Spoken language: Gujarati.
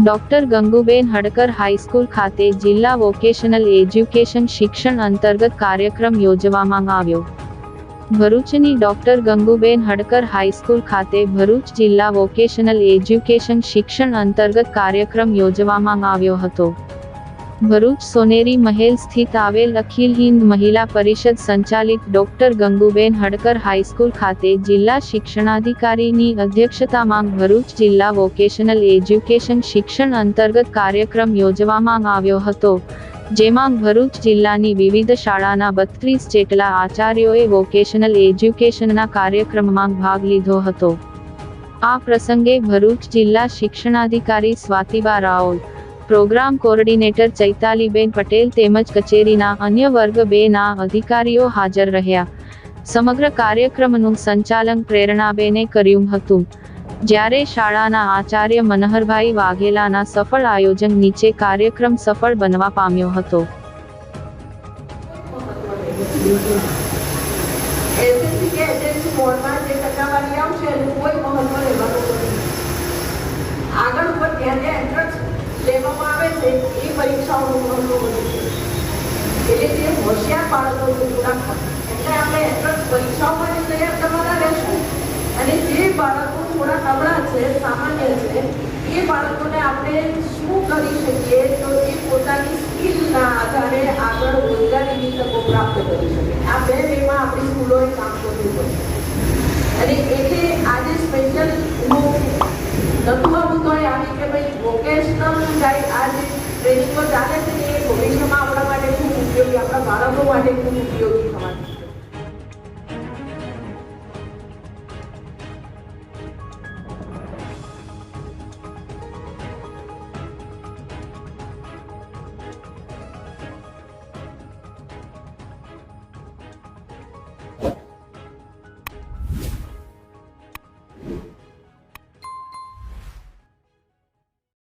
ડોક્ટર ગંગુબેન હડકર હાઈસ્કૂલ ખાતે જિલ્લા વોકેશનલ એજ્યુકેશન શિક્ષણ અંતર્ગત કાર્યક્રમ યોજવામાં આવ્યો. ભરૂચની ડોક્ટર ગંગુબેન હડકર હાઈસ્કૂલ ખાતે ભરૂચ જિલ્લા વોકેશનલ એજ્યુકેશન શિક્ષણ અંતર્ગત કાર્યક્રમ યોજવામાં આવ્યો હતો. ભરૂચ સોનેરી મહેલ સ્થિત આવેલ અખિલ હિન્દ મહિલા પરિષદ સંચાલિત ડોક્ટર ગંગુબેન હડકર હાઈસ્કૂલ ખાતે જિલ્લા શિક્ષણાધિકારીની અધ્યક્ષતામાં ભરૂચ જિલ્લા વોકેશનલ એજ્યુકેશન શિક્ષણ અંતર્ગત કાર્યક્રમ યોજવામાં આવ્યો હતો, જેમાં ભરૂચ જિલ્લાની વિવિધ શાળાના બત્રીસ જેટલા આચાર્યોએ વોકેશનલ એજ્યુકેશનના કાર્યક્રમમાં ભાગ લીધો હતો. આ પ્રસંગે ભરૂચ જિલ્લા શિક્ષણાધિકારી સ્વાતિબા રાઓલ પ્રોગ્રામ કોર્ડિનેટર ચૈતાલીબેન પટેલ તેમજ કચેરીના અન્ય વર્ગ બેના અધિકારીઓ હાજર રહ્યા. સમગ્ર કાર્યક્રમનું સંચાલન પ્રેરણાબેને કર્યું હતું. જ્યારે શાળાના આચાર્ય મનહરભાઈ વાઘેલાના સફળ આયોજન નીચે કાર્યક્રમ સફળ બનવા પામ્યો હતો. આગળ ઉપર જ્યાં એન્ટ્રન્સ લેવામાં આવે છે એ પરીક્ષાઓનું મહત્વ વધુ છે. એટલે તે હોશિયાર બાળકોનું છે એટલે આપણે એન્ટ્રન્સ પરીક્ષાઓ માટે તૈયાર કરવાના રહેશું. અને જે બાળકો થોડા નબળા છે, સામાન્ય છે, એ બાળકોને આપણે શું કરી શકીએ? તો એ પોતાની સ્કિલના આધારે આગળ રોજગારીની તકો પ્રાપ્ત કરી શકે. આ બે વેમાં આપણી સ્કૂલોએ કામ કરવું પડશે અને એટલે આજે સ્પેશિયલ હું નતું આવું તો આવી કે ભાઈ વોકેશનલ ગાઈડ આ જે ટ્રેનિંગો ચાલે છે એ ભવિષ્યમાં આપણા માટે ખૂબ ઉપયોગી, આપણા બાળકો માટે ખૂબ ઉપયોગી થવાની